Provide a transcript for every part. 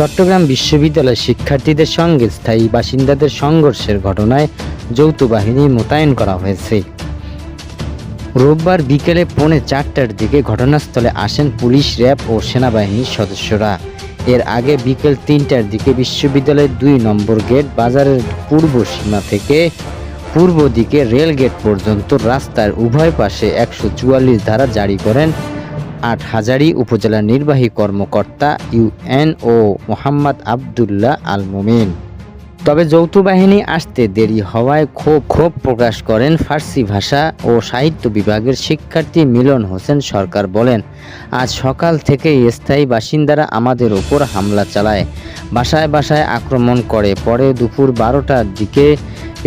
চট্টগ্রাম বিশ্ববিদ্যালয়ের শিক্ষার্থীদের সঙ্গে স্থায়ী বাসিন্দাদের সংঘর্ষের ঘটনায় যৌথ বাহিনী মোতায়েন করা হয়েছে। রোববার বিকেলে পৌনে চারটার দিকে ঘটনাস্থলে আসেন পুলিশ, র্যাব ও সেনাবাহিনীর সদস্যরা। এর আগে বিকেল তিনটার দিকে বিশ্ববিদ্যালয়ের দুই নম্বর গেট বাজারের পূর্ব সীমা থেকে পূর্ব দিকে রেল গেট পর্যন্ত রাস্তার উভয় পাশে একশো চুয়াল্লিশ ধারা জারি করেন হাজারি উপজেলা নির্বাহী কর্মকর্তা ইউএনও মোহাম্মদ আবদুল্লাহ আল মোমিন তবে যৌথ বাহিনী আসতে দেরি হওয়ায় ক্ষোভ ক্ষোভ প্রকাশ করেন ফার্সি ভাষা ও সাহিত্য বিভাগের শিক্ষার্থী মিলন হোসেন সরকার বলেন, আজ সকাল থেকেই স্থায়ী বাসিন্দারা আমাদের ওপর হামলা চালায়। বাসায় বাসায় আক্রমণ করে, পরে দুপুর বারোটার দিকে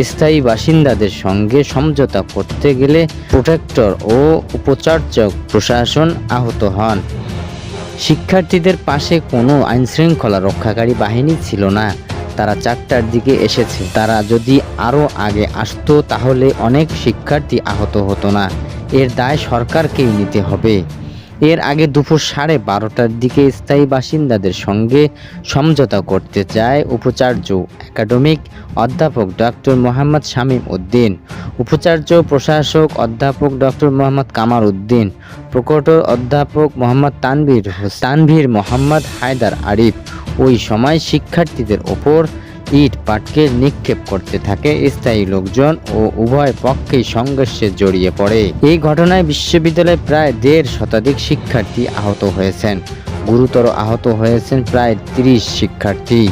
স্থায়ী বাসিন্দাদের সঙ্গে সমঝোতা করতে গেলে প্রোটেক্টর ও উপাচার্য প্রশাসন আহত হন। শিক্ষার্থীদের পাশে কোনো আইনশৃঙ্খলা রক্ষাকারী বাহিনী ছিল না। তারা চারটার দিকে এসেছে। তারা যদি আরও আগে আসতো, তাহলে অনেক শিক্ষার্থী আহত হতো না। এর দায় সরকারকেই নিতে হবে। এর আগে দুপুর সাড়ে বারোটার দিকে স্থায়ী বাসিন্দাদের সঙ্গে সমঝোতা করতে চায় উপাচার্য একাডেমিক অধ্যাপক ডক্টর মোহাম্মদ শামীম উদ্দিন। উপাচার্য প্রশাসক অধ্যাপক ডক্টর মোহাম্মদ কামার উদ্দিন। প্রকটর অধ্যাপক মোহাম্মদ তানভীর তানভীর মোহাম্মদ হায়দার আরিফ। ওই সময় শিক্ষার্থীদের ওপর ইট পাটকে নিক্ষেপ করতে থাকে স্থায়ী লোকজন ও উভয় পক্ষে সংঘর্ষে জড়িয়ে পড়ে। এই ঘটনায় বিশ্ববিদ্যালয়ে প্রায় দেড় শতাধিক শিক্ষার্থী আহত হয়েছেন। গুরুতর আহত হয়েছেন প্রায় তিরিশ শিক্ষার্থী।